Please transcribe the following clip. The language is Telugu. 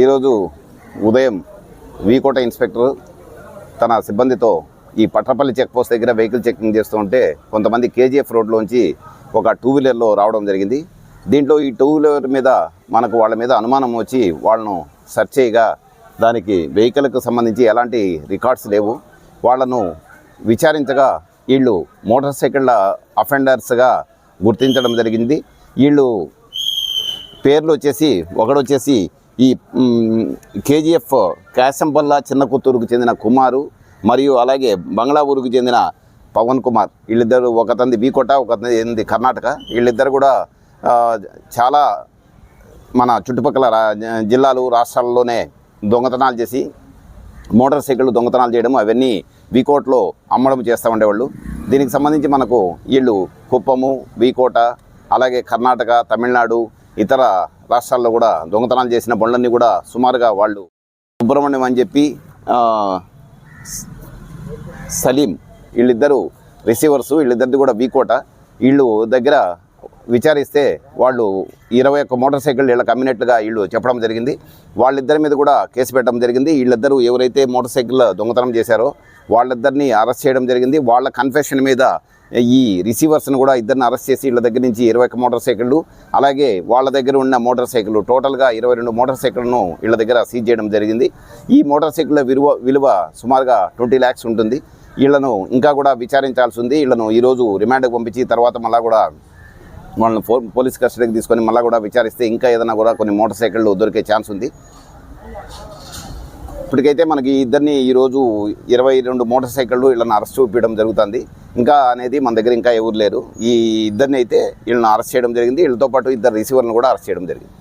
ఈరోజు ఉదయం వీకోట ఇన్స్పెక్టర్ తన సిబ్బందితో ఈ పట్రపల్లి చెక్పోస్ట్ దగ్గర వెహికల్ చెకింగ్ చేస్తూ ఉంటే కొంతమంది కేజీఎఫ్ రోడ్లోంచి ఒక టూ వీలర్లో రావడం జరిగింది. దీంట్లో ఈ టూ వీలర్ మీద మనకు వాళ్ళ మీద అనుమానం వచ్చి వాళ్ళను సెర్చ్ చేయగా దానికి వెహికల్కు సంబంధించి ఎలాంటి రికార్డ్స్ లేవు. వాళ్ళను విచారించగా వీళ్ళు మోటార్ సైకిళ్ళ అఫెండర్స్గా గుర్తించడం జరిగింది. వీళ్ళు పేర్లు వచ్చేసి ఒకడు వచ్చేసి ఈ కేజీఎఫ్ కాశంపల్ల చిన్న కొత్తూరుకు చెందిన కుమారు మరియు అలాగే బంగ్లా ఊరుకు చెందిన పవన్ కుమార్. వీళ్ళిద్దరు ఒకతంది బీకోట ఒకతంది కర్ణాటక. వీళ్ళిద్దరు కూడా చాలా మన చుట్టుపక్కల జిల్లాలు రాష్ట్రాల్లోనే దొంగతనాలు చేసి మోటార్ సైకిళ్ళు దొంగతనాలు చేయడం అవన్నీ వీకోట్లో అమ్మడం చేస్తూ ఉండేవాళ్ళు. దీనికి సంబంధించి మనకు వీళ్ళు కుప్పము వీకోట అలాగే కర్ణాటక తమిళనాడు ఇతర రాష్ట్రాల్లో కూడా దొంగతనాలు చేసిన బండ్లన్నీ కూడా సుమారుగా వాళ్ళు సుబ్రహ్మణ్యం అని చెప్పి సలీం వీళ్ళిద్దరూ రిసీవర్స్ వీళ్ళిద్దరిది కూడా వీకోట వీళ్ళు దగ్గర విచారిస్తే వాళ్ళు ఇరవై ఒక్క మోటార్ సైకిల్ వీళ్ళకి అమ్మినట్లుగా వీళ్ళు చెప్పడం జరిగింది. వాళ్ళిద్దరి మీద కూడా కేసు పెట్టడం జరిగింది. వీళ్ళిద్దరూ ఎవరైతే మోటార్ సైకిల్ దొంగతనం చేశారో వాళ్ళిద్దరిని అరెస్ట్ చేయడం జరిగింది. వాళ్ళ కన్ఫెషన్ మీద ఈ రిసీవర్స్ని కూడా ఇద్దరిని అరెస్ట్ చేసి వీళ్ళ దగ్గర నుంచి ఇరవై ఒక్క మోటార్ సైకిళ్ళు అలాగే వాళ్ళ దగ్గర ఉన్న మోటార్ సైకిల్ టోటల్గా ఇరవై రెండు మోటార్ సైకిళ్ళను వీళ్ళ దగ్గర సీజ్ చేయడం జరిగింది. ఈ మోటార్ సైకిళ్ళ విలువ విలువ సుమారుగా ట్వంటీ ల్యాక్స్ ఉంటుంది. వీళ్ళను ఇంకా కూడా విచారించాల్సి ఉంది. వీళ్ళను ఈరోజు రిమాండ్కి పంపించి తర్వాత మళ్ళా కూడా వాళ్ళని పో పోలీస్ కస్టడీకి తీసుకొని మళ్ళీ కూడా విచారిస్తే ఇంకా ఏదైనా కూడా కొన్ని మోటార్ సైకిళ్ళు దొరికే ఛాన్స్ ఉంది. ఇప్పటికైతే మనకి ఇద్దరిని ఈరోజు ఇరవై రెండు మోటార్ సైకిళ్ళు వీళ్ళని అరెస్ట్ చూపించడం జరుగుతుంది. ఇంకా అనేది మన దగ్గర ఇంకా ఎవరు లేరు. ఈ ఇద్దరిని అయితే వీళ్ళని అరెస్ట్ చేయడం జరిగింది. వీళ్ళతో పాటు ఇద్దరు రిసీవర్లను కూడా అరెస్ట్ చేయడం జరిగింది.